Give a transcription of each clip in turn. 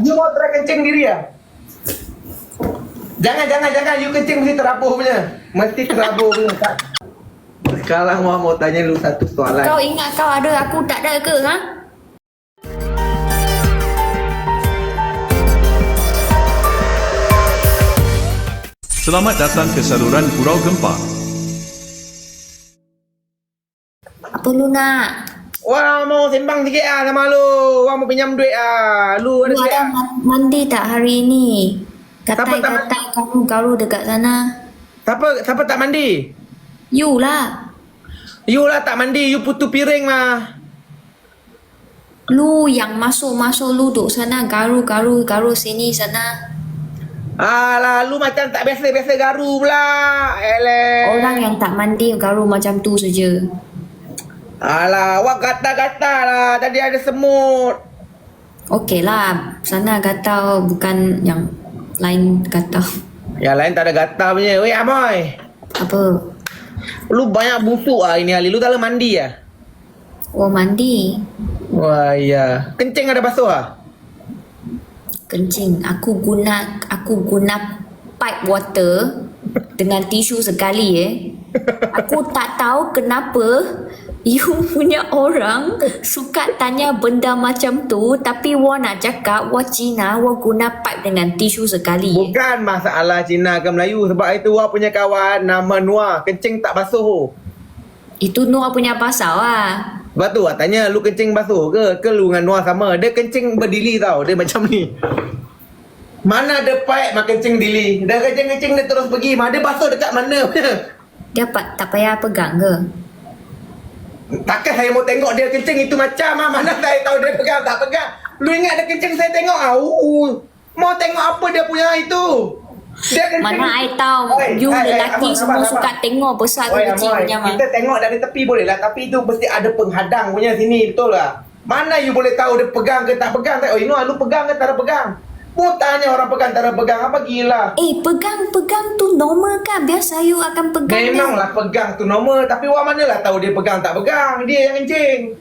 You mau try kencing diri ya? Jangan, jangan, jangan. You kencing mesti terabuh punya. Mesti terabuh punya. Tak. Sekarang Wah mau tanya lu satu soalan. Kau ingat kau ada aku tak ada ke ha? Selamat datang ke saluran Pulau Gempar. Apa lu nak? Wah mau sembang sikit ah sama lu. Wah mau pinjam duit ah. Lu ada Lu duit ah. ma- mandi tak hari ni? Katai-katai garu-garu dekat sana. Siapa siapa tak mandi? You lah. You lah tak mandi. You putu piring mah. Lu yang masuk-masuk lu duduk sana garu-garu garu sini sana. Alah, lu macam tak biasa-biasa garu pula. Eleh. Orang yang tak mandi garu macam tu saja. Alah, awak gata-gata lah. Tadi ada semut. Okey lah. Sana gatau bukan yang lain gatau. Yang lain tak ada gata punya. Weh, Amoy. Apa? Lu banyak busuk ah ini hari. Lu tak ada mandi ah. Oh mandi. Wah, iya. Kencing ada basuh ah? kencing aku guna aku guna pipe water dengan tisu sekali eh aku tak tahu kenapa you punya orang suka tanya benda macam tu tapi wa nak cakap wa Cina wa guna pipe dengan tisu sekali. Bukan masalah Cina ke Melayu. Sebab itu Wah punya kawan nama Noah. Kencing tak basuh. itu Noah punya pasal lah Sebab tu Wah tanya lu kencing basuh ke? Ke lu dengan Noah sama? Dia kencing berdiri tau. Dia macam ni. Mana ada pipe mak kencing dili? Dia kencing-kencing dia terus pergi. Mah dia basuh dekat mana dia tak payah pegang ke Takkan saya mau tengok dia kencing itu macam ah. Mana saya tahu dia pegang tak pegang. Lu ingat dia kencing saya tengok ah. Uh, mau tengok apa dia punya itu? Dia kencing. mana I tahu Oi, you hai, hai, lelaki abang, semua abang, suka abang. tengok besar ke Oi, kecil Amoy, punya mah Kita tengok dari tepi boleh lah Tapi itu mesti ada penghadang punya sini Betul lah Mana you boleh tahu dia pegang ke tak pegang Oh you know lu pegang ke tak ada pegang Mu tanya orang pegang tak ada pegang. Apa gila? Eh pegang-pegang tu normal kan? Biasa you akan pegang dia. Memanglah pegang tu normal. Tapi orang mana lah tahu dia pegang tak pegang. Dia yang kencing.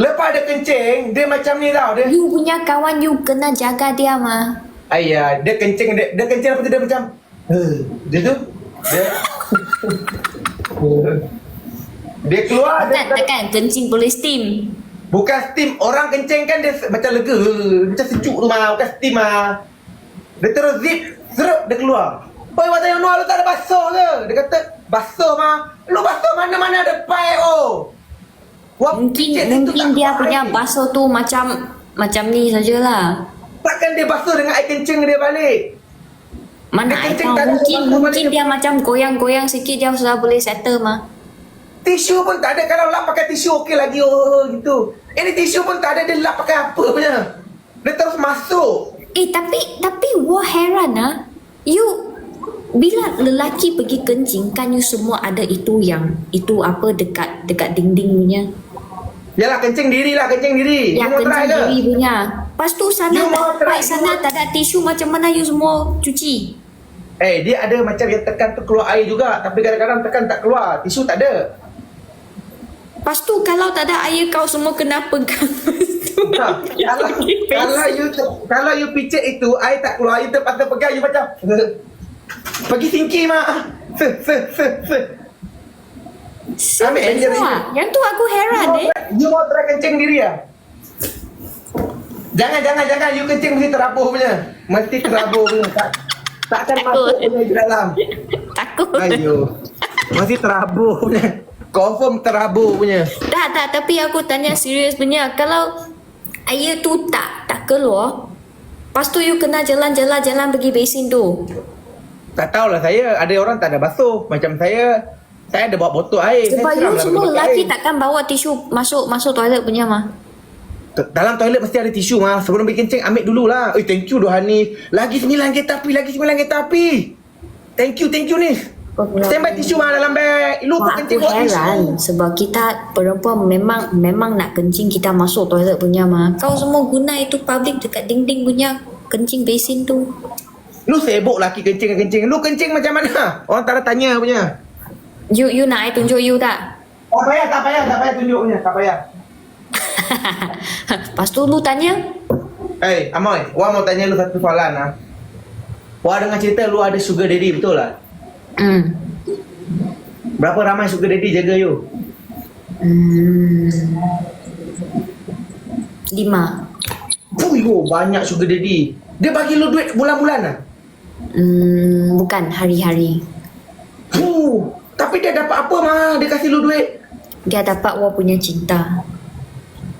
Lepas dia kencing Dia macam ni tau. Dia You punya kawan you kena jaga dia mah. Ayah Dia kencing Dia, dia kencing apa tu dia macam "Eh," Dia tu? Dia Dia keluar dia, Takkan takkan kencing boleh steam. Bukan steam Orang kencing kan dia macam lega Macam sejuk tu mah Bukan steam mah Dia terus zip Serup dia keluar Oi waktu yang Noah lu tak ada basuh ke Dia kata Basuh mah Lu basuh mana-mana ada pipe oh Wah, Mungkin mungkin dia punya air. basuh tu macam macam ni sajalah. Takkan dia basuh dengan air kencing dia balik Mana Dia I kencing tahu mungkin mungkin balik. dia macam goyang-goyang sikit dia sudah boleh settle mah. Tisu pun tak ada Kalau lap pakai tisu okey lagi Oh gitu Ini tisu pun tak ada Dia lap pakai apa punya Dia terus masuk Eh tapi tapi wah heran ah. You bila lelaki pergi kencing kan you semua ada itu yang itu apa dekat dekat dinding punya. Yalah kencing diri lah Kencing diri Yang You try kencing ke? diri punya. Lepas tu sana You tak try, baik sana tak ada tisu macam mana you semua cuci. Eh dia ada macam yang tekan tu keluar air juga Tapi kadang-kadang tekan tak keluar Tisu tak ada Lepas tu kalau tak ada air kau semua kena pegang. Ha, kalau, kalau you kalau you picit itu air tak keluar you terpaksa pegang you macam pergi singki mak. Se se se se Ambil air Semua. Yang tu aku heran eh. mau, you mau try kencing diri ya jangan jangan jangan. You kencing mesti terabuh punya. Mesti terabuh punya. Tak takkan masuk punya dalam. Takut. ayo. Mesti terabuh punya confirm terabuh punya. Tak tak tapi aku tanya serius punya. Kalau air tu tak tak keluar Lepas tu you kena jalan-jalan jalan pergi basin tu. Tak tahulah saya Ada orang tak ada basuh. Macam saya Saya ada bawa botol air. Sebab saya you semua lelaki takkan bawa tisu masuk masuk toilet punya mah. Dalam toilet mesti ada tisu mah Sebelum pergi kencing ambil dululah. Eh thank you doh Hanif Lagi sembilan kereta api Lagi sembilan kereta api. Thank you thank you ni by tisu mah dalam beg Lupa Wah, aku kencing tisu heran sebab kita perempuan memang memang nak kencing kita masuk toilet punya mah. Kau semua guna itu public dekat dinding punya kencing basin tu. Lu sibuk laki kencing kencing Lu kencing macam mana Orang tak ada tanya punya You you nak I tunjuk you tak? Tak payah tak payah Tak payah tunjuk punya Tak payah Lepas tu lu tanya, Eh, Amoy, Wah mau tanya lu satu soalan ah. Wah dengar cerita lu ada sugar daddy betul lah? Hmm. Berapa ramai sugar daddy jaga you? Hmm. Lima. Puh, yo, banyak sugar daddy. Dia bagi lu duit bulan-bulan ah. Hmm, bukan hari-hari. Puh, tapi dia dapat apa mah? Dia kasih lu duit. Dia dapat Wah punya cinta.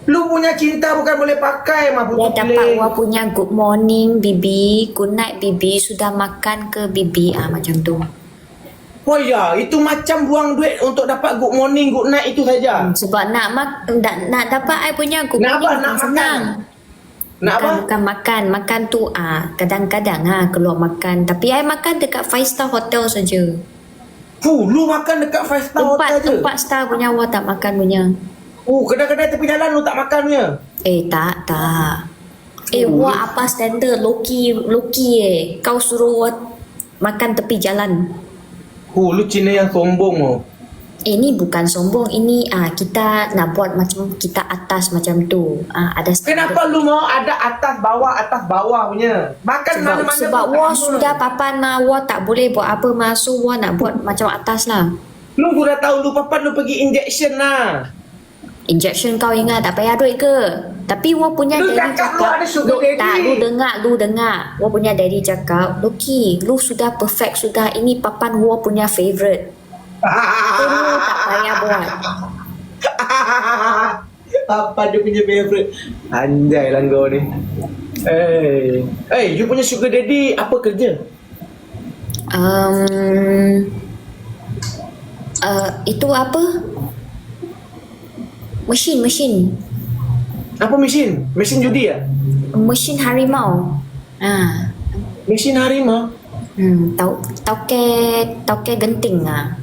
Lu punya cinta bukan boleh pakai mah Dia dapat Wah punya good morning bibi, good night bibi, sudah makan ke bibi ah macam tu. Oh ya, itu macam buang duit untuk dapat good morning, good night itu saja. Hmm, sebab nak mak nak, nak dapat I punya good Nak apa? morning Nak senang. Nak bukan, apa? Bukan makan, makan tu ah kadang-kadang ah keluar makan. Tapi I makan dekat five star hotel saja. Puh, lu makan dekat five star Tempat hotel je. tempat star punya Wah tak makan punya. Oh, kedai-kedai tepi jalan lu tak makan punya. Eh tak tak. Eh Oh, wah apa standard Loki Loki eh. Kau suruh wah makan tepi jalan. Oh, lu Cina yang sombong oh. Eh ni bukan sombong ini ah kita nak buat macam kita atas macam tu. Ah ada standard. Kenapa lu mau ada atas bawah atas bawah punya? Makan sebab mana-mana sebab wah sudah papan mah wah tak boleh buat apa masuk wah nak buat macam atas lah. Lu sudah tahu lu papan lu pergi injection lah. Injection kau ingat tak payah duit ke? Tapi wah punya Lu daddy cakap lu daddy. Tak, lu dengar, lu dengar. Wah punya daddy cakap, Loki, lu sudah perfect sudah. Ini papan wah punya favorite. So, lu tak payah buat. Apa dia punya favorite? Anjay lah kau ni. Eh, hey, you punya sugar daddy apa kerja? Um, uh, itu apa? Mesin, mesin. Apa mesin? Mesin judi ya? Mesin harimau. Ah. Mesin harimau. Hmm, tau tauke tauke genting ah.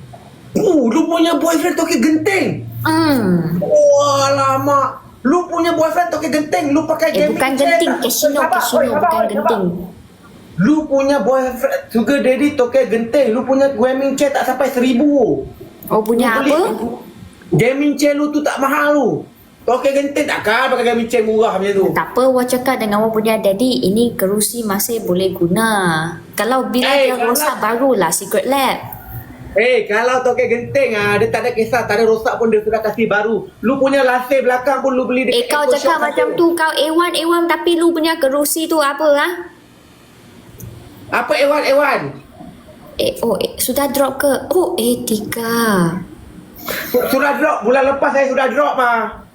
Oh, lu punya boyfriend toke genteng. Hmm. Wah, lama. Lu punya boyfriend toke genteng. Lu pakai Eh bukan genting, casino, casino bukan genting. Lu punya boyfriend sugar daddy toke genteng. Lu punya gaming chair tak sampai seribu. Oh punya Lu beli- apa? Gaming chair lu tu tak mahal lu. Toke genteng takkan pakai chair murah macam tu. Tak apa, Wah cakap dengan Wah punya daddy, ini kerusi masih boleh guna. Kalau bila Eh, dia kalau- rosak barulah Secret Lab. Eh, kalau toke genteng ah, dia tak ada kisah, tak ada rosak pun dia sudah kasih baru. Lu punya lasir belakang pun lu beli Eh kau Eco cakap macam tu, kau A1, A1 tapi lu punya kerusi tu apa ah? Apa Ewan Ewan? Eh, oh, eh, sudah drop ke? Oh, eh, tiga. Sudah drop bulan lepas saya sudah drop mah.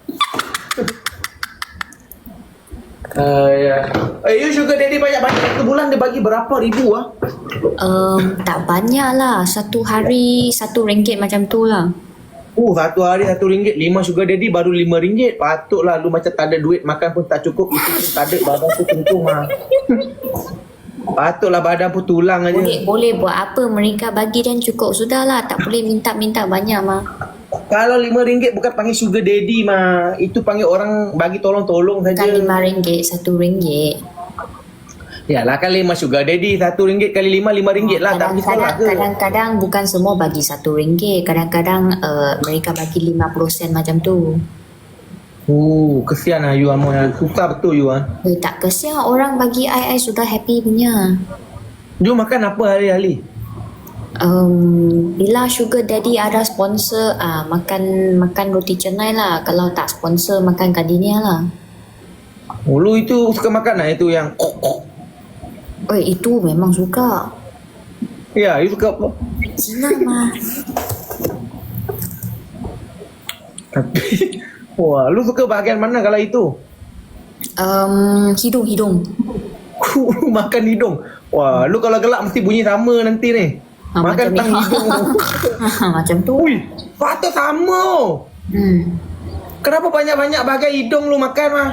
Uh, ya. Eh, you sugar daddy banyak-banyak satu bulan dia bagi berapa ribu ah? Um, tak banyak lah. Satu hari, satu ringgit macam tu lah. Uh, satu hari satu ringgit, lima sugar daddy baru lima ringgit. Patutlah lu macam tak ada duit makan pun tak cukup, itu pun tak ada, badan tu tentung ah. Patutlah badan pun tulang aja. Boleh, boleh buat apa mereka bagi dan cukup. Sudahlah, tak boleh minta-minta banyak mah. Kalau lima ringgit bukan panggil sugar daddy mah. Itu panggil orang bagi tolong-tolong saja. lima ringgit, satu ringgit. Yalah kan lima sugar daddy. Satu ringgit kali lima, lima ringgit lah. Kadang-kadang, ke? kadang-kadang bukan semua bagi satu ringgit. Kadang-kadang uh, mereka bagi 50 sen macam tu. Oh, kesian lah you Amor. Susah betul you ah. Eh, tak kesian orang bagi I, I sudah happy punya. You makan apa hari-hari? Um, bila sugar daddy ada sponsor, ah makan makan roti canai lah. Kalau tak sponsor, makan gardenia lah. Oh, lu itu suka makan lah itu yang. Eh, itu memang suka. Ya, you suka apa? Cina mah. Tapi, wah, lu suka bahagian mana kalau itu? Um, hidung, hidung. Lu makan hidung. Wah, lu kalau gelak mesti bunyi sama nanti ni. Ah, makan macam tang hidung. macam tu. Ui, patut sama. Hmm. Kenapa banyak-banyak bahagian hidung lu makan mah?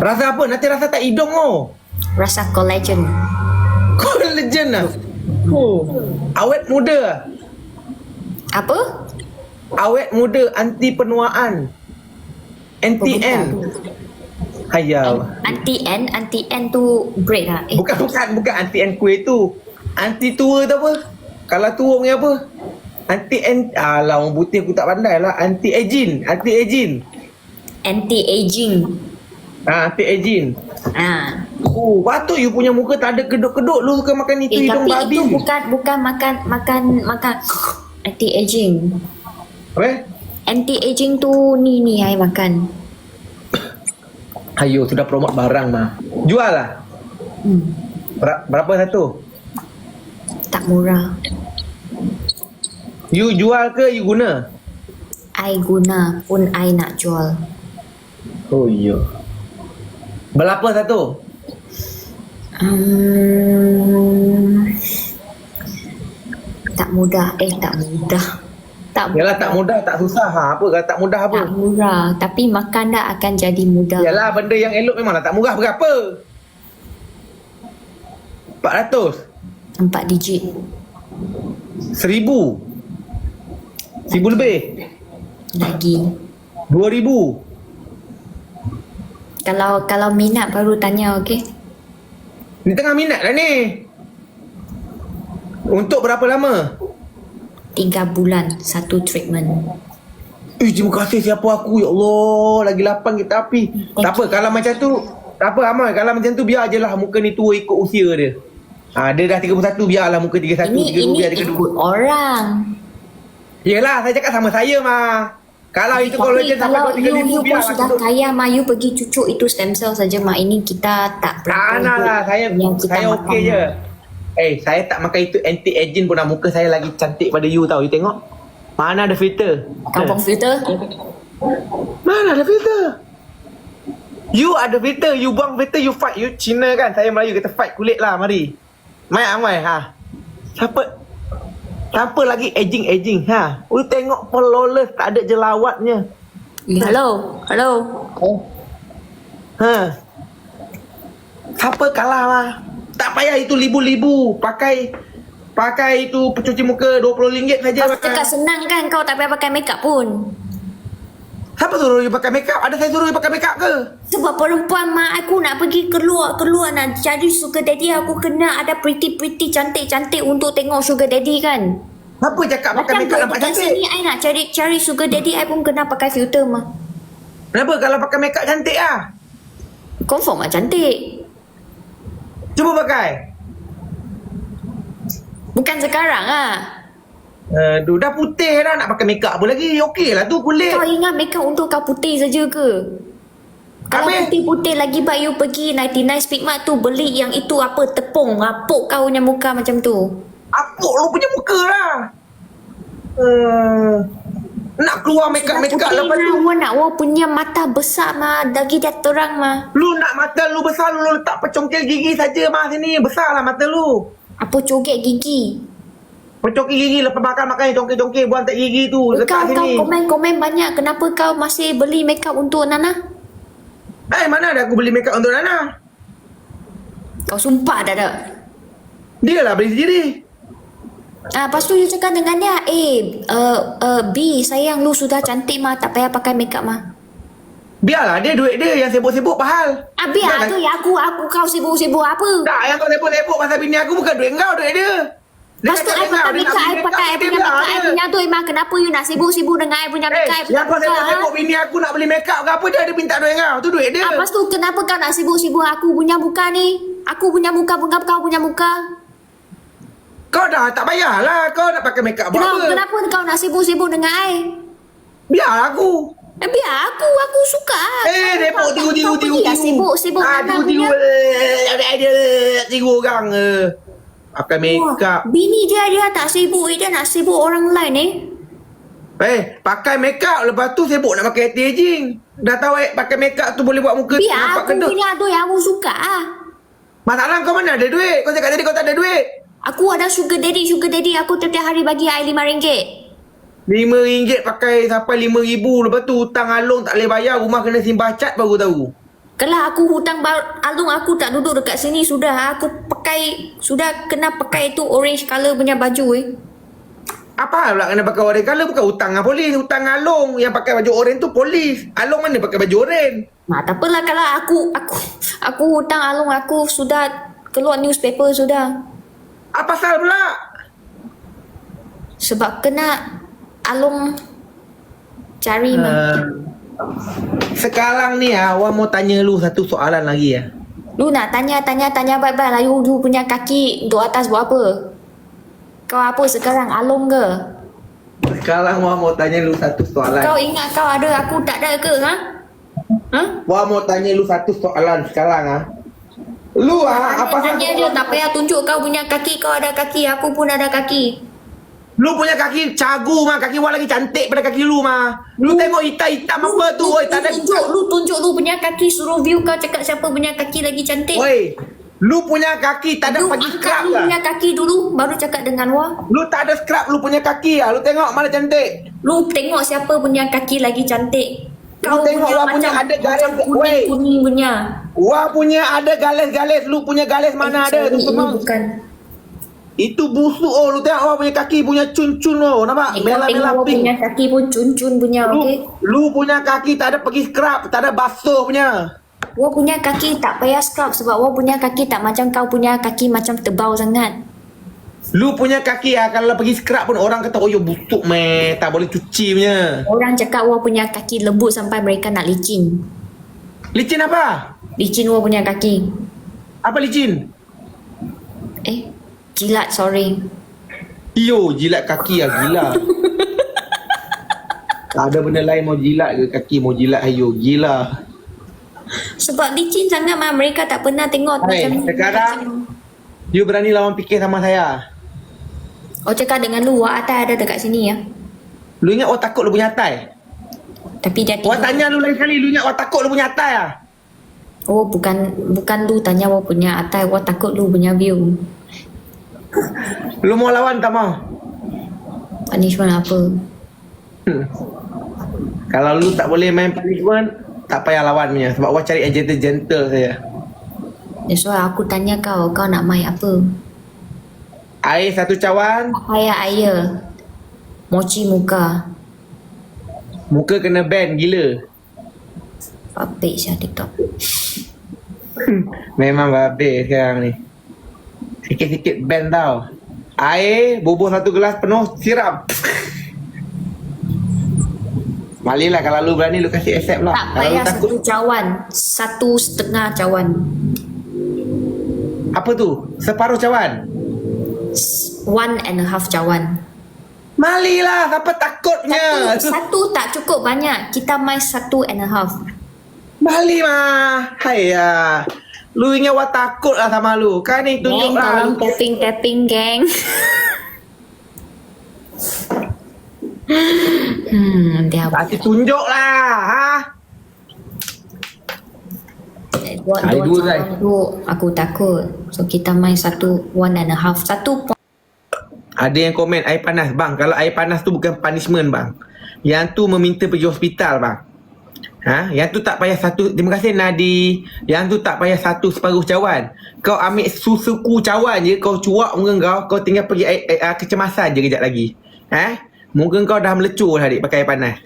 Rasa apa? Nanti rasa tak hidung oh. Rasa collagen. Collagen lah. Oh. Awet muda. Apa? Awet muda anti penuaan. Anti-N. Hayal. Anti N, anti N tu break lah. Eh, Bukan bukan bukan anti-N kuih tu. Anti tua tu apa? Kalau tua punya apa? Anti N Alah orang putih aku tak pandai lah Anti aging Anti aging Anti aging. Ah, anti aging. Ah. Oh, patut you punya muka tak ada kedut-kedut lu suka makan itu Eh, hidung tapi babi. itu bukan bukan makan makan makan anti aging. Apa? Anti aging tu ni ni ai makan. Ayo, sudah promote barang mah. Jual lah. Hmm. Ber- berapa satu? Tak murah. You jual ke you guna? I guna pun I nak jual. Oh, iya. Berapa satu? Hmm, tak mudah. Eh, tak mudah. Tak Yalah tak mudah, tak susah. Ha, apa kalau tak mudah apa? Tak murah. Tapi makan dah akan jadi mudah. Yalah benda yang elok memanglah tak murah berapa? 400 Empat digit. 1000 1000 lebih Lagi. 2000 Kalau kalau minat baru tanya, okey? Ni tengah minat lah ni Untuk berapa lama? Tiga bulan, satu treatment. Eh terima kasih siapa aku Ya Allah Lagi lapang kita api Tak apa kalau macam tu Tak apa Amal Kalau macam tu biar je lah Muka ni tua ikut usia dia Ha, dia dah 31 biarlah muka 31 Ini 32 ini biar dia kedua. ikut orang. Yelah saya cakap sama saya mah Kalau itu kalau Tapi dia sampai kalau you, 2 you pun biar sudah kaya mah, you pergi cucuk itu stem cell saja mah. Ini kita tak Tak nak lah saya yang kita saya okey je. Eh saya tak makan itu anti aging pun muka saya lagi cantik pada you tau. You tengok. Mana ada filter? Kampung filter? Mana ada filter? You ada filter, you buang filter, you fight. You Cina kan, saya Melayu kita fight kulit lah, mari. Mai amai ha. Siapa Siapa lagi aging-aging ha? You tengok flawless, tak ada jelawatnya. Eh, hello, hello. Ha. Siapa kalah lah? Tak payah itu libu-libu. Pakai pakai itu pencuci muka RM20 saja. Cakap senang kan kau tak payah pakai makeup pun. Siapa suruh you pakai makeup? Ada saya suruh you pakai makeup ke? Sebab perempuan mak aku nak pergi keluar keluar nak jadi sugar daddy aku kena ada pretty pretty cantik cantik untuk tengok sugar daddy kan. Siapa cakap pakai Macam makeup nampak cantik? sini I nak cari cari sugar daddy I pun kena pakai filter mah. Kenapa kalau pakai makeup cantik ah? Confirm mah cantik. Cuba pakai. Bukan sekarang ah. Aduh, dah putih dah nak pakai makeup apa lagi? Okey lah tu kulit. Kau ingat makeup untuk kau putih saja ke? Kalau putih-putih lagi baik you pergi 99 Speak Mart tu beli yang itu apa tepung rapuk kau punya muka macam tu. Apuk lu punya muka lah. Hmm. Nak keluar makeup-makeup lepas tu. Awak nak awak punya mata besar mah lagi dia terang mah. Lu nak mata lu besar lu letak pecongkel gigi saja mah sini. Besar lah mata lu. Apa coget gigi? Pecongkel gigi lepas makan makan congkel-congkel buang tak gigi tu Kau letak kau sini. komen-komen banyak kenapa kau masih beli makeup untuk Nana? Eh mana ada aku beli makeup untuk Nana? Kau sumpah dah dah. Dia lah beli sendiri. Ah, lepas tu you cakap dengan dia, eh, uh, uh, B, sayang lu sudah cantik mah, tak payah pakai makeup mah. Biarlah dia duit dia yang sibuk-sibuk pahal. Ah, biar Bukan- tu ya aku, aku kau sibuk-sibuk apa? Tak, yang kau sibuk-sibuk pasal bini aku bukan duit kau, duit dia. Lepas tu I pakai makeup, I pakai I punya biar makeup, I punya tu Imah. Kenapa you nak sibuk-sibuk dengan I punya Eh, makeup, I punya yang kau sibuk-sibuk ha? bini aku nak beli makeup ke apa dia ada minta duit kau. Tu duit dia. Ah, lepas tu kenapa kau nak sibuk-sibuk aku punya muka ni? Aku punya muka bukan kau punya muka. Dah tak payahlah kau nak pakai buat Kenapa, apa? kenapa kau nak sibuk-sibuk dengan I? Biar aku. Eh, biar aku, aku suka. Eh, depok tiru tiru tiru lah sibuk, sibuk Ah, dengan tiru tiru. punya. Ada ada tiru orang eh. Pakai makeup. Wah, bini dia dia tak sibuk, dia nak sibuk orang lain eh. Eh, pakai makeup lepas tu sibuk nak pakai anti aging. Dah tahu eh pakai makeup tu boleh buat muka Biar nampak aku kedut. punya tu yang aku suka. ah. Masalah kau mana ada duit? Kau cakap tadi kau tak ada duit. Aku ada sugar daddy, sugar daddy. Aku tiap-tiap hari bagi I RM5. RM5 pakai sampai RM5,000 Lepas tu hutang alung tak boleh bayar. Rumah kena simbah cat baru tahu. Kalau aku hutang alung aku tak duduk dekat sini. Sudah aku pakai sudah kena pakai tu orange color punya baju eh. Apa pula kena pakai orange colour? Bukan hutang dengan polis. Hutang alung. Yang pakai baju orange tu polis. Alung mana pakai baju orange? Mak tak apalah. Kalau aku aku aku hutang alung aku sudah keluar newspaper sudah. Apa pasal pula? Sebab kena alung cari. Uh, Sekarang ni ah, Wan mau tanya lu satu soalan lagi ya. Lu nak tanya, tanya, tanya baik-baik lah. You, you punya kaki duduk atas buat apa? Kau apa sekarang? Along ke? Sekarang Wan mau tanya lu satu soalan. Kau ingat kau ada, aku tak ada ke? Ha? Ha? Wan mau tanya lu satu soalan sekarang ah. Lu ah, apa Tanya dia tak payah tunjuk kau punya kaki. Kau ada kaki, aku pun ada kaki. Lu punya kaki cagu mah, kaki Wan lagi cantik pada kaki lu mah. Lu tengok hitam-hitam apa tu, oi, tak ada tunjuk, lu tunjuk lu punya kaki. Suruh view kau cakap siapa punya kaki lagi cantik. Oi, lu punya kaki tak ada Lu pergi angkat scrub lu lah. punya kaki dulu, baru cakap dengan Wah. Lu tak ada scrub lu punya kaki ah. Lu tengok mana cantik. Lu tengok siapa punya kaki lagi cantik. Lu tengok lah punya ada garis. Weh. kuning punya. Wah punya ada galis-galis, lu punya galis mana ada tu semua. bukan. Itu busuk oh, lu tengok Wah punya kaki punya cun-cun oh, nampak? Eh, Wah pink. punya kaki pun cun-cun punya, Lu, okey? lu punya kaki tak ada pergi scrub, tak ada basuh punya. Wah punya kaki tak payah scrub sebab Wah punya kaki tak macam kau punya kaki macam tebal sangat. Lu punya kaki ah kalau pergi scrub pun orang kata oh yo busuk meh, tak boleh cuci punya. Orang cakap Wah punya kaki lembut sampai mereka nak licin. Licin apa? Licin Wah punya kaki. Apa licin? Eh, jilat sorry. Yo, jilat kaki ah gila. tak ada benda lain mau jilat ke kaki mau jilat ayo gila. Sebab licin sangat mah mereka tak pernah tengok Hai, macam sekarang you berani lawan fikir sama saya. Oh cakap dengan lu Wah atai ada dekat sini ya. Lu ingat oh takut lu punya atai? Tapi dia tengok. tanya lu lain kali, lu ingat wah takut lu punya atai ah? Oh bukan bukan lu tanya Wah punya atai Wah takut lu punya view. Lu mau lawan tak mau? Punishment apa? Hmm. Kalau lu tak boleh main punishment, tak payah lawan punya. Sebab wah cari yang gentle-gentle saya. That's why aku tanya kau, kau nak main apa? Air satu cawan, Ayah ayah. Mochi muka. muka kena ban gila. Papik saya TikTok. Memang babe sekarang ni. Sikit-sikit ban tau. Air, bubuh satu gelas penuh, siram. Malilah kalau lu berani lu kasih accept lah. Tak kalau payah takut, satu cawan. Satu setengah cawan. apa tu? Separuh cawan. One and a half cawan. Malilah, siapa takutnya? Satu, satu tak cukup banyak. Kita main satu and a half. Bali mah. Hai ya. Lu ingat wah takut lah sama lu. Kan ni tunjuk Geng, lah. tolong tapping tapping geng. hmm, dia Kasih tunjuk lah. Ha? buat Ada dua dua, guys. tu aku takut. So kita main satu one and a half. Satu point. Ada yang komen air panas. Bang, kalau air panas tu bukan punishment bang. Yang tu meminta pergi hospital bang. Ha? Yang tu tak payah satu. Terima kasih Nadi. Yang tu tak payah satu separuh cawan. Kau ambil susuku cawan je. Kau cuak muka kau. Kau tinggal pergi air, air, air kecemasan je kejap lagi. Ha? Muka kau dah melecur dah adik pakai air panas.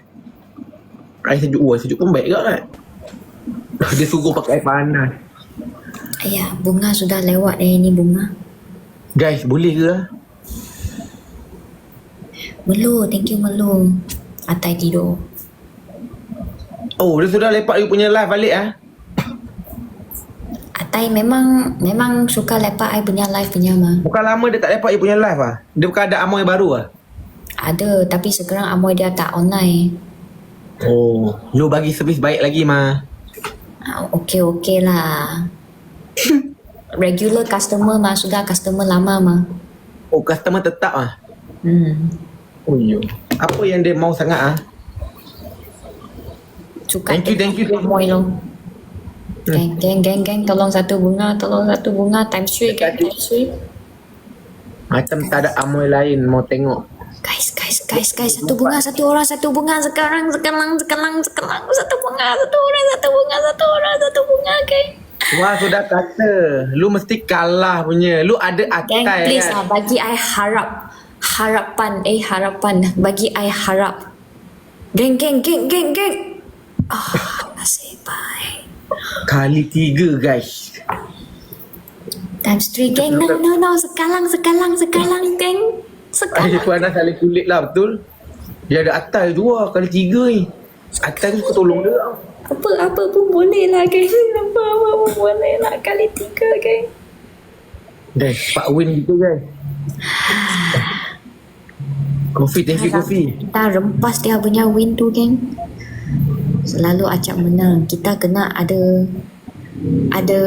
Air sejuk. Oh, sejuk pun baik kau kan? Dia suruh pakai air panas. Ayah, bunga sudah lewat eh ni bunga. Guys, boleh ke? Melu, thank you Melu. Atai tidur. Oh, dia sudah lepak you punya live balik ah. Atai memang memang suka lepak I punya live punya mah. Bukan lama dia tak lepak you punya live ah. Dia bukan ada amoy baru ah. Ada tapi sekarang Amoy dia tak online. Oh, you bagi servis baik lagi mah. Ah, okay okay lah. Regular customer mah sudah customer lama mah. Oh, customer tetap ah. Hmm. Oh, yo. Apa yang dia mau sangat ah? Suka Thank you, thank you, thank you. Amoy lo. Geng, geng, geng, geng, tolong satu bunga, tolong satu bunga, times three, geng, times three. Macam tak ada amoy lain mau tengok. Guys, guys, guys, guys, satu bunga, satu orang, satu bunga, sekarang, sekarang, sekarang, sekarang, satu bunga, satu orang, satu bunga, satu orang, satu bunga, geng. Wah, sudah kata. Lu mesti kalah punya. Lu ada Geng, atai please kan? lah, bagi I harap, harapan, eh harapan, bagi I harap. Geng, geng, geng, geng, geng. Ah, nasib baik. Kali tiga guys. Times three, geng. No, no, no, sekalang, sekalang, sekalang, geng. Air Sekalang. panas kali kulit lah betul. Dia ada atai dua kali tiga ni. Atas tu tolong dia Apa apa pun boleh lah geng. Apa apa pun boleh lah kali tiga geng. Guys, Pak Win gitu guys Kopi, thank you kopi Kita rempas dia punya win tu geng. Selalu acap menang. Kita kena ada ada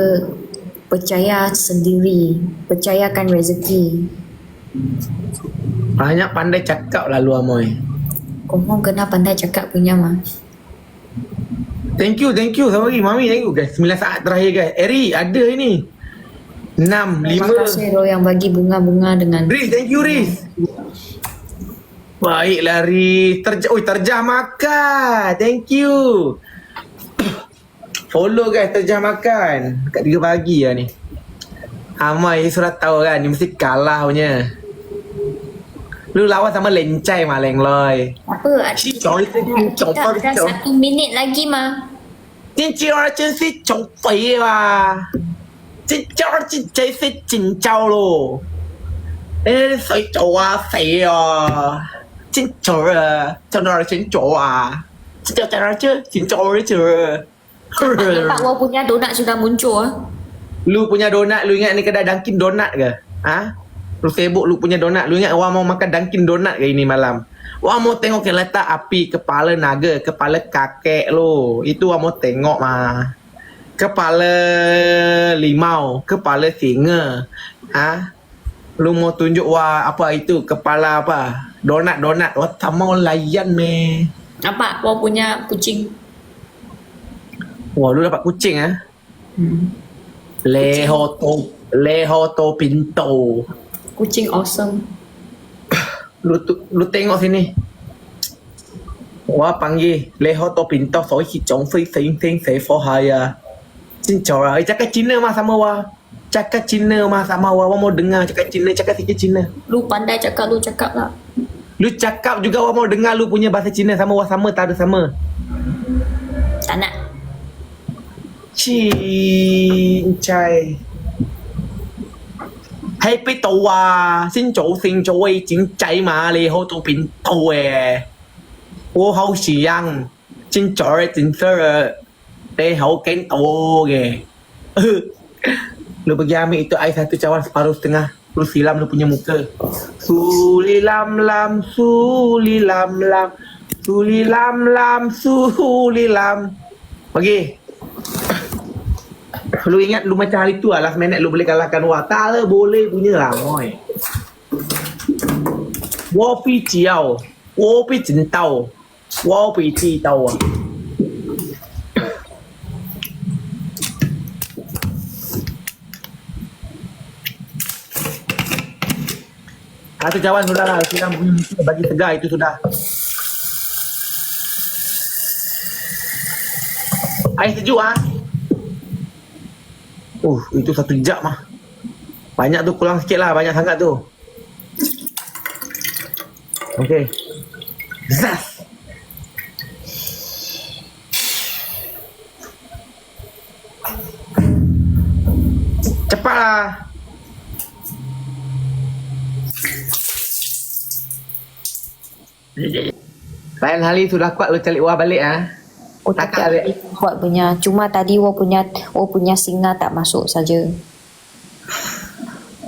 percaya sendiri. Percayakan rezeki. Banyak pandai cakap lah lu Amoy Kau kena pandai cakap punya mah. Thank you, thank you Sorry, Mami, thank you guys 9 saat terakhir guys Eri, ada ini 6, 5 Terima kasih yang bagi bunga-bunga dengan Riz, thank you Riz Baiklah Riz Terja Oi, terjah makan Thank you Follow guys, terjah makan Dekat 3 pagi lah ni Amai surat tahu kan Ni mesti kalah punya Lu lawan sama lencai mah leng loy apa? Si Joy tu Kita Coba ada kita satu minit lagi mah. 真招儿真是穷肥啊！真招儿真真是真招咯！诶，谁做啊？谁啊？真招啊！ 请求啊，在哪儿请求啊？在在哪儿请求啊？求。Pak Wo punya donat sudah muncul. Ah. Lu punya donat, lu ingat ni kedai Dunkin Donat ke? Ha? Lu sibuk lu punya donat, lu ingat orang mau makan Dunkin Donat ke ini malam? Wah mau tengok ke letak api kepala naga, kepala kakek lu. Itu wah mau tengok mah. Kepala limau, kepala singa. Ha? Lu mau tunjuk wah apa itu, kepala apa? Donat donat. Wah tak mau layan meh. Nampak Wow punya kucing. Wah lu dapat kucing ah. Hmm. Leho to leho to pinto. Kucing awesome. lu tu, lu tengok sini. Wah panggil leho to pinto so hi chong phi sing sing se for haya. Xin chào rồi, cakap Cina mah sama wah. Cakap Cina mah sama. Wah mau dengar cakap Cina, cakap sikit Cina. Lu pandai cakap lu cakap lah. Lu cakap juga wah mau dengar lu punya bahasa Cina sama wah sama tak ada sama. Tak nak. Cincai. Hay biết tàu à, xin chủ xin chủ ấy chính chạy mà lì hô tụ bình tàu eh. Wo hậu xì yang, xin chủ ấy chính sơ Teh hậu kén ge. Lu bagi ambil itu air satu cawan separuh setengah. Lu silam lu punya muka. Suli lam lam, suli lam lam. Suli lam lam, suli lam. Bagi. Lu ingat lu macam hari tu lah last minute lu boleh kalahkan Wah. Tak lah boleh punya lah moy. Wo pi jiao, wo pi jin tao, wo pi ji tao ah. Satu cawan sudah lah, siram hmm, bagi tegar itu sudah. Air sejuk ah. Uh, itu satu jam mah. Banyak tu kurang sikit lah, banyak sangat tu. Okey. Zas. Lain hari sudah kuat lu cari wah balik ah. Oh Tak ada. kuat punya. Cuma tadi Wow punya Wow punya singa tak masuk saja.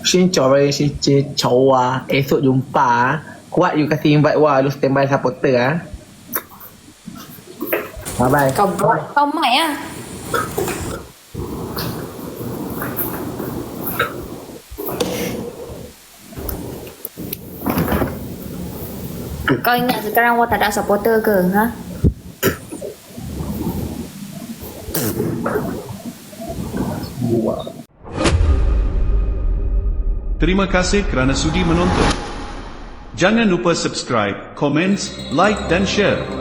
Rồi, xin chào chào à. Esok jumpa ah. Kuat you kasih invite wah, lu standby supporter ah. Bye bye. Kau buat kau mai ah. Kau ingat sekarang Wow tak ada supporter ke? Ha? Terima kasih kerana sudi menonton. Jangan lupa subscribe, komen, like dan share.